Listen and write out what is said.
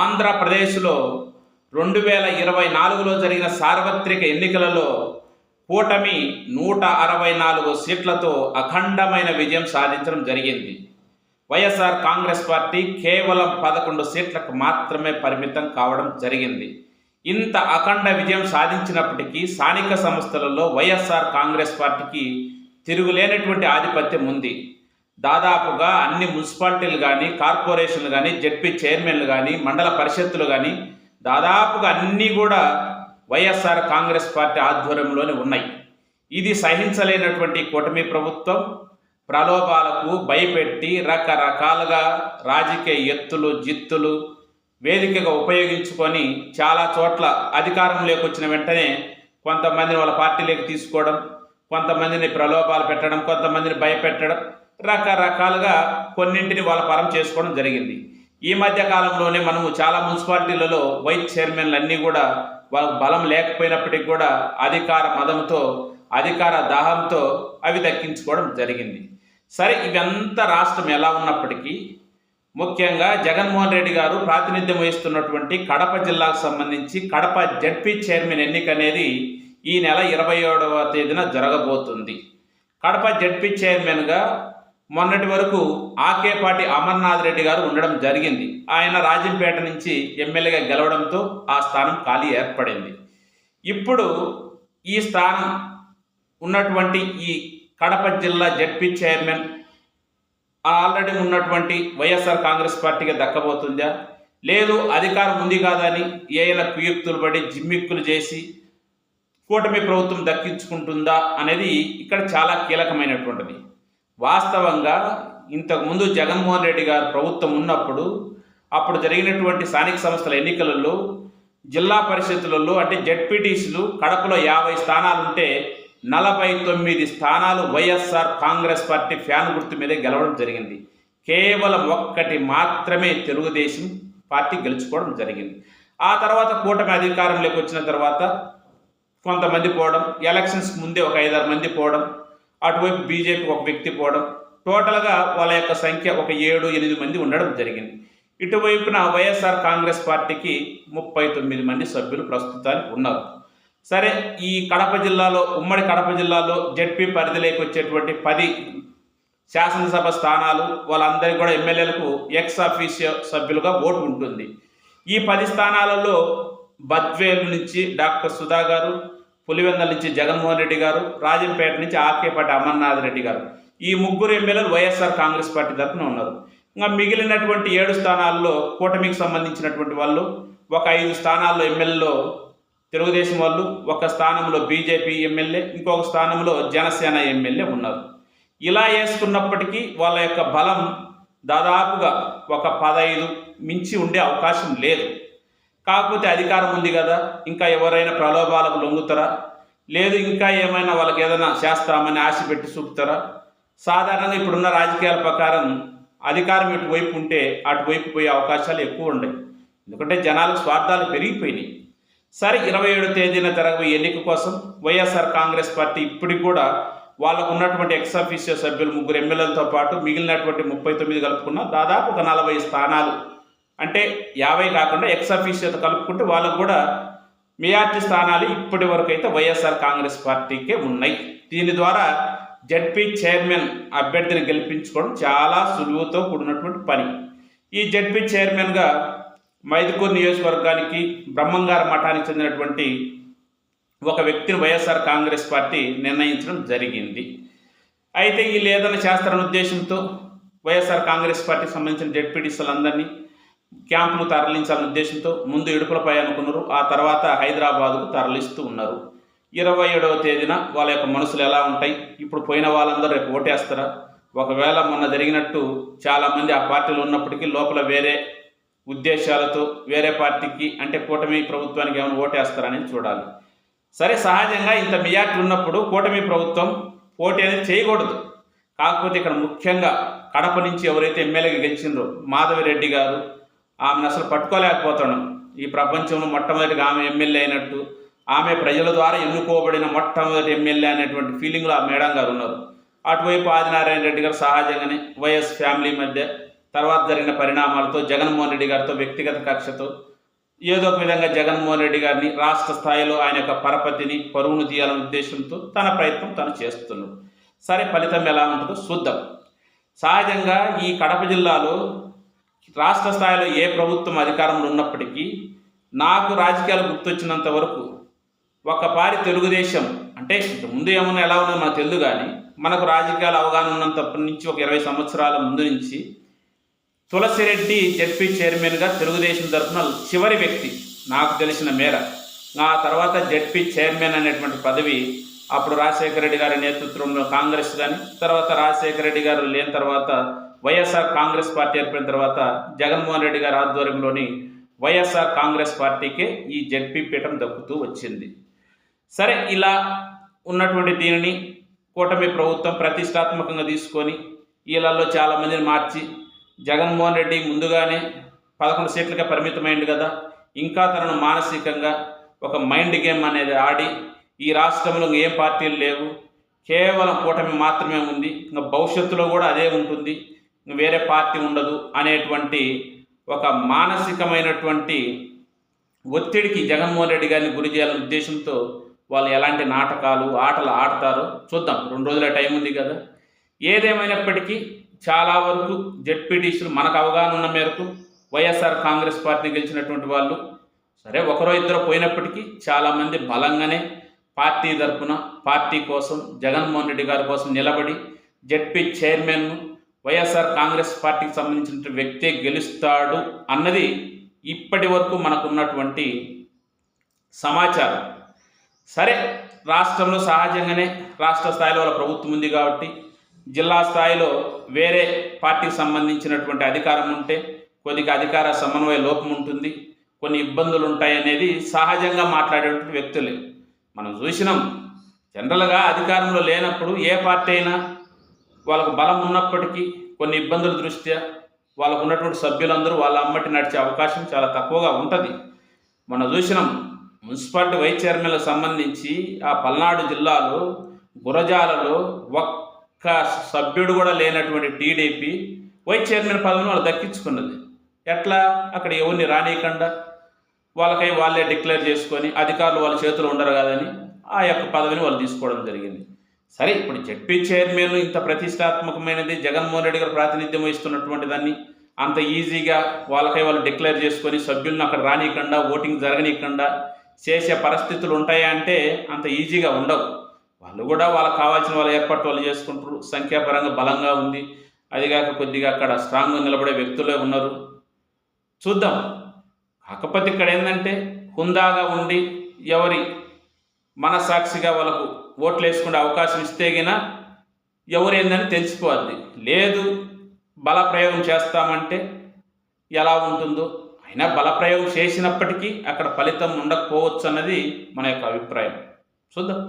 ఆంధ్రప్రదేశ్లో రెండు వేల ఇరవై నాలుగులో జరిగిన సార్వత్రిక ఎన్నికలలో కూటమి నూట అరవై నాలుగు సీట్లతో అఖండమైన విజయం సాధించడం జరిగింది. వైఎస్ఆర్ కాంగ్రెస్ పార్టీ కేవలం పదకొండు సీట్లకు మాత్రమే పరిమితం కావడం జరిగింది. ఇంత అఖండ విజయం సాధించినప్పటికీ స్థానిక సంస్థలలో వైఎస్ఆర్ కాంగ్రెస్ పార్టీకి తిరుగులేనటువంటి ఆధిపత్యం ఉంది. దాదాపుగా అన్ని మున్సిపాలిటీలు కానీ కార్పొరేషన్లు కానీ జడ్పీ చైర్మన్లు కానీ మండల పరిషత్తులు కానీ దాదాపుగా అన్నీ కూడా వైఎస్ఆర్ కాంగ్రెస్ పార్టీ ఆధ్వర్యంలోనే ఉన్నాయి. ఇది సహించలేనటువంటి కూటమి ప్రభుత్వం. ప్రలోభాలకు భయపెట్టి రకరకాలుగా రాజకీయ ఎత్తులు జిత్తులు వేదికగా ఉపయోగించుకొని చాలా చోట్ల అధికారంలోకి వచ్చిన వెంటనే కొంతమందిని వాళ్ళ పార్టీలోకి తీసుకోవడం కొంతమందిని ప్రలోభాలు పెట్టడం కొంతమందిని భయపెట్టడం రకరకాలుగా కొన్నింటిని వాళ్ళ పరం చేసుకోవడం జరిగింది. ఈ మధ్య కాలంలోనే మనము చాలా మున్సిపాలిటీలలో వైస్ చైర్మన్లు అన్నీ కూడా వాళ్ళకు బలం లేకపోయినప్పటికీ కూడా అధికార మదంతో అధికార దాహంతో అవి దక్కించుకోవడం జరిగింది. సరే ఇవంతా రాష్ట్రం ఎలా ఉన్నప్పటికీ ముఖ్యంగా జగన్మోహన్ రెడ్డి గారు ప్రాతినిధ్యం వహిస్తున్నటువంటి కడప జిల్లాకు సంబంధించి కడప జడ్పీ చైర్మన్ ఎన్నిక అనేది ఈ నెల ఇరవై ఏడవ తేదీన జరగబోతుంది. కడప జడ్పీ చైర్మన్గా మొన్నటి వరకు ఆకేపాటి అమర్నాథ్ రెడ్డి గారు ఉండడం జరిగింది. ఆయన రాజంపేట నుంచి ఎమ్మెల్యేగా గెలవడంతో ఆ స్థానం ఖాళీ ఏర్పడింది. ఇప్పుడు ఈ స్థానం ఉన్నటువంటి ఈ కడప జిల్లా జడ్పీ చైర్మన్ ఆల్రెడీ ఉన్నటువంటి వైఎస్ఆర్ కాంగ్రెస్ పార్టీకి దక్కబోతుందా? లేదు అధికారం ఉంది కాదని ఏమైనా కుయుక్తులు పడి జిమ్మిక్కులు చేసి కూటమి ప్రభుత్వం దక్కించుకుంటుందా అనేది ఇక్కడ చాలా కీలకమైనటువంటిది. వాస్తవంగా ఇంతకుముందు జగన్మోహన్ రెడ్డి గారు ప్రభుత్వం ఉన్నప్పుడు అప్పుడు జరిగినటువంటి స్థానిక సంస్థల ఎన్నికలలో జిల్లా పరిషత్తులలో అంటే జడ్పీటీసీలు కడపలో యాభై స్థానాలు ఉంటే నలభై తొమ్మిది స్థానాలు వైఎస్ఆర్ కాంగ్రెస్ పార్టీ ఫ్యాన్ గుర్తు మీదే గెలవడం జరిగింది. కేవలం ఒక్కటి మాత్రమే తెలుగుదేశం పార్టీ గెలుచుకోవడం జరిగింది. ఆ తర్వాత కూటమి అధికారంలోకి వచ్చిన తర్వాత కొంతమంది పోవడం ఎలక్షన్స్ ముందే ఒక ఐదారు మంది పోవడం అటువైపు బీజేపీకి ఒక వ్యక్తి పోవడం టోటల్గా వాళ్ళ యొక్క సంఖ్య ఒక ఏడు ఎనిమిది మంది ఉండడం జరిగింది. ఇటువైపున వైఎస్ఆర్ కాంగ్రెస్ పార్టీకి ముప్పై తొమ్మిది మంది సభ్యులు ప్రస్తుతానికి ఉన్నారు. సరే ఈ కడప జిల్లాలో ఉమ్మడి కడప జిల్లాలో జడ్పీ పరిధిలోకి వచ్చేటువంటి పది శాసనసభ స్థానాలు వాళ్ళందరికీ కూడా ఎమ్మెల్యేలకు ఎక్స్ ఆఫీసియో సభ్యులుగా ఓటు ఉంటుంది. ఈ పది స్థానాలలో బద్వేలు నుంచి డాక్టర్ సుధా గారు పులివెందల నుంచి జగన్మోహన్ రెడ్డి గారు రాజంపేట నుంచి ఆర్కేపాటి అమర్నాథ్ రెడ్డి గారు. ఈ ముగ్గురు ఎమ్మెల్యేలు వైఎస్ఆర్ కాంగ్రెస్ పార్టీ తరఫున ఉన్నారు. ఇంకా మిగిలినటువంటి ఏడు స్థానాల్లో కూటమికి సంబంధించినటువంటి వాళ్ళు ఒక ఐదు స్థానాల్లో ఎమ్మెల్యేలో తెలుగుదేశం వాళ్ళు ఒక స్థానంలో బీజేపీ ఎమ్మెల్యే ఇంకొక స్థానంలో జనసేన ఎమ్మెల్యే ఉన్నారు. ఇలా వేసుకున్నప్పటికీ వాళ్ళ యొక్క బలం దాదాపుగా ఒక పదహైదు మించి ఉండే అవకాశం లేదు. కాకపోతే అధికారం ఉంది కదా ఇంకా ఎవరైనా ప్రలోభాలకు లొంగుతారా? లేదు ఇంకా ఏమైనా వాళ్ళకి ఏదైనా చేస్తామని ఆశ పెట్టి చూపుతారా? సాధారణంగా ఇప్పుడున్న రాజకీయాల ప్రకారం అధికారం ఇటువైపు ఉంటే అటువైపు పోయే అవకాశాలు ఎక్కువ ఉన్నాయి ఎందుకంటే జనాలకు స్వార్థాలు పెరిగిపోయినాయి. సరే ఇరవై ఏడు తేదీన జరగబోయే ఎన్నిక కోసం వైఎస్ఆర్ కాంగ్రెస్ పార్టీ ఇప్పటికి కూడా వాళ్ళకు ఉన్నటువంటి ఎక్స్ సభ్యులు ముగ్గురు ఎమ్మెల్యేలతో పాటు మిగిలినటువంటి ముప్పై తొమ్మిది కలుపుకున్న దాదాపు ఒక నలభై స్థానాలు అంటే యాభై కాకుండా ఎక్స్ అఫీషియో కలుపుకుంటే వాళ్ళకు కూడా మెజార్టీ స్థానాలు ఇప్పటి వరకు అయితే వైఎస్ఆర్ కాంగ్రెస్ పార్టీకే ఉన్నాయి. దీని ద్వారా జడ్పీ చైర్మన్ అభ్యర్థిని గెలిపించుకోవడం చాలా సులువుతో కూడినటువంటి పని. ఈ జడ్పీ చైర్మన్గా మైదుకూరు నియోజకవర్గానికి బ్రహ్మంగార మఠానికి చెందినటువంటి ఒక వ్యక్తిని వైఎస్ఆర్ కాంగ్రెస్ పార్టీ నిర్ణయించడం జరిగింది. అయితే ఈ ఏదైనా శాస్త్రం ఉద్దేశంతో వైఎస్ఆర్ కాంగ్రెస్ పార్టీకి సంబంధించిన జడ్పీటీసీలందరినీ క్యాంపులు తరలించాలనే ఉద్దేశంతో ముందు ఇడుపులపై అనుకున్నారు. ఆ తర్వాత హైదరాబాదుకు తరలిస్తూ ఉన్నారు. ఇరవై ఏడవ తేదీన వాళ్ళ యొక్క మనసులు ఎలా ఉంటాయి? ఇప్పుడు పోయిన వాళ్ళందరూ రేపు ఓటేస్తారా? ఒకవేళ మొన్న జరిగినట్టు చాలామంది ఆ పార్టీలో ఉన్నప్పటికీ లోపల వేరే ఉద్దేశాలతో వేరే పార్టీకి అంటే కూటమి ప్రభుత్వానికి ఏమైనా ఓటేస్తారని చూడాలి. సరే సహజంగా ఇంత మియార్టీ ఉన్నప్పుడు కూటమి ప్రభుత్వం పోటీ అనేది చేయకూడదు. కాకపోతే ఇక్కడ ముఖ్యంగా కడప నుంచి ఎవరైతే ఎమ్మెల్యేగా గెలిచిండ్రో మాధవిరెడ్డి గారు ఆమెను అసలు పట్టుకోలేకపోతాడు. ఈ ప్రపంచంలో మొట్టమొదటిగా ఆమె ఎమ్మెల్యే అయినట్టు ఆమె ప్రజల ద్వారా ఎన్నుకోబడిన మొట్టమొదటి ఎమ్మెల్యే అనేటువంటి ఫీలింగ్లో ఆ మేడం గారు ఉన్నారు. అటువైపు ఆదినారాయణ రెడ్డి గారు సహజంగానే వైఎస్ ఫ్యామిలీ మధ్య తర్వాత జరిగిన పరిణామాలతో జగన్మోహన్ రెడ్డి గారితో వ్యక్తిగత కక్షతో ఏదో ఒక విధంగా జగన్మోహన్ రెడ్డి గారిని రాష్ట్ర స్థాయిలో ఆయన యొక్క పరపతిని పరువును తీయాలనే ఉద్దేశంతో తన ప్రయత్నం తను చేస్తున్నాడు. సరే ఫలితం ఎలా ఉంటుందో చూద్దాం. సహజంగా ఈ కడప జిల్లాలో రాష్ట్ర స్థాయిలో ఏ ప్రభుత్వం అధికారంలో ఉన్నప్పటికీ నాకు రాజకీయాలు గుర్తొచ్చినంత వరకు ఒక పారి తెలుగుదేశం అంటే ముందు ఏమన్నా ఎలా ఉన్నదో మనకు తెలియదు కానీ మనకు రాజకీయాల అవగాహన ఉన్నంతప్పటి నుంచి ఒక ఇరవై సంవత్సరాల ముందు నుంచి తులసిరెడ్డి జడ్పీ చైర్మన్గా తెలుగుదేశం తరఫున చివరి వ్యక్తి నాకు తెలిసిన మేర. ఆ తర్వాత జడ్పీ చైర్మన్ అనేటువంటి పదవి అప్పుడు రాజశేఖర రెడ్డి గారి నేతృత్వంలో కాంగ్రెస్ కానీ తర్వాత రాజశేఖర రెడ్డి గారు లేని తర్వాత వైఎస్ఆర్ కాంగ్రెస్ పార్టీ ఏర్పడిన తర్వాత జగన్మోహన్ రెడ్డి గారి ఆధ్వర్యంలోని వైఎస్ఆర్ కాంగ్రెస్ పార్టీకే ఈ జెడ్పీ పీఠం దక్కుతూ వచ్చింది. సరే ఇలా ఉన్నటువంటి దీనిని కూటమి ప్రభుత్వం ప్రతిష్టాత్మకంగా తీసుకొని వీళ్ళల్లో చాలామందిని మార్చి జగన్మోహన్ రెడ్డి ముందుగానే పదకొండు సీట్లుగా పరిమితమైంది కదా. ఇంకా తనను మానసికంగా ఒక మైండ్ గేమ్ అనేది ఆడి ఈ రాష్ట్రంలో ఏ పార్టీలు లేవు. కేవలం కూటమి మాత్రమే ఉంది. ఇంకా భవిష్యత్తులో కూడా అదే ఉంటుంది. వేరే పార్టీ ఉండదు అనేటువంటి ఒక మానసికమైనటువంటి ఒత్తిడికి జగన్మోహన్ రెడ్డి గారిని గురి చేయాలనే ఉద్దేశంతో వాళ్ళు ఎలాంటి నాటకాలు ఆటలు ఆడతారో చూద్దాం. రెండు రోజుల టైం ఉంది కదా. ఏదేమైనప్పటికీ చాలా వరకు జెడ్పీటీసీలు మనకు అవగాహన ఉన్న మేరకు వైఎస్ఆర్ కాంగ్రెస్ పార్టీ గెలిచినటువంటి వాళ్ళు సరే ఒకరో ఇద్దరు పోయినప్పటికీ చాలామంది బలంగానే పార్టీ తరఫున పార్టీ కోసం జగన్మోహన్ రెడ్డి గారి కోసం నిలబడి జెడ్పీ చైర్మన్ను వైఎస్ఆర్ కాంగ్రెస్ పార్టీకి సంబంధించిన వ్యక్తే గెలుస్తాడు అన్నది ఇప్పటి వరకు మనకున్నటువంటి సమాచారం. సరే రాష్ట్రంలో సహజంగానే రాష్ట్ర స్థాయిలో వాళ్ళ ప్రభుత్వం ఉంది కాబట్టి జిల్లా స్థాయిలో వేరే పార్టీకి సంబంధించినటువంటి అధికారం ఉంటే కొద్దిగా అధికార సమన్వయ లోపం ఉంటుంది కొన్ని ఇబ్బందులు ఉంటాయి అనేది సహజంగా మాట్లాడేటువంటి వ్యక్తులే. మనం చూసినాం జనరల్గా అధికారంలో లేనప్పుడు ఏ పార్టీ అయినా వాళ్ళకు బలం ఉన్నప్పటికీ కొన్ని ఇబ్బందుల దృష్ట్యా వాళ్ళకు ఉన్నటువంటి సభ్యులందరూ వాళ్ళ అమ్మటి నడిచే అవకాశం చాలా తక్కువగా ఉంటుంది. మన చూసినాం మున్సిపాలిటీ వైస్ చైర్మన్లకు సంబంధించి ఆ పల్నాడు జిల్లాలో గురజాలలో ఒక్క సభ్యుడు కూడా లేనటువంటి టీడీపీ వైస్ చైర్మన్ పదవిని వాళ్ళు దక్కించుకున్నది. ఎట్లా? అక్కడ ఎవరిని రానియకుండా వాళ్ళకై వాళ్ళే డిక్లేర్ చేసుకొని అధికారులు వాళ్ళ చేతులు ఉండరు కదని ఆ యొక్క పదవిని వాళ్ళు తీసుకోవడం జరిగింది. సరే ఇప్పుడు జడ్పీ చైర్మన్ ఇంత ప్రతిష్టాత్మకమైనది జగన్మోహన్ రెడ్డి గారు ప్రాతినిధ్యం వహిస్తున్నటువంటి దాన్ని అంత ఈజీగా వాళ్ళకై వాళ్ళు డిక్లేర్ చేసుకొని సభ్యులను అక్కడ రానియకుండా ఓటింగ్ జరగనీయకుండా చేసే పరిస్థితులు ఉంటాయా అంటే అంత ఈజీగా ఉండవు. వాళ్ళు కూడా వాళ్ళకి కావాల్సిన వాళ్ళ ఏర్పాటు వాళ్ళు చేసుకుంటారు. సంఖ్యాపరంగా బలంగా ఉంది. అదిగాక కొద్దిగా అక్కడ స్ట్రాంగ్గా నిలబడే వ్యక్తులే ఉన్నారు. చూద్దాం. కాకపోతే ఇక్కడ ఏంటంటే హుందాగా ఉండి ఎవరి మనసాక్షిగా వాళ్ళకు ఓట్లు వేసుకునే అవకాశం ఇస్తే గిన ఎవరేందని తెలిసిపోద్ది. లేదు బలప్రయోగం చేస్తామంటే ఎలా ఉంటుందో? అయినా బలప్రయోగం చేసినప్పటికీ అక్కడ ఫలితం ఉండకపోవచ్చు అన్నది మన యొక్క అభిప్రాయం. చూద్దాం.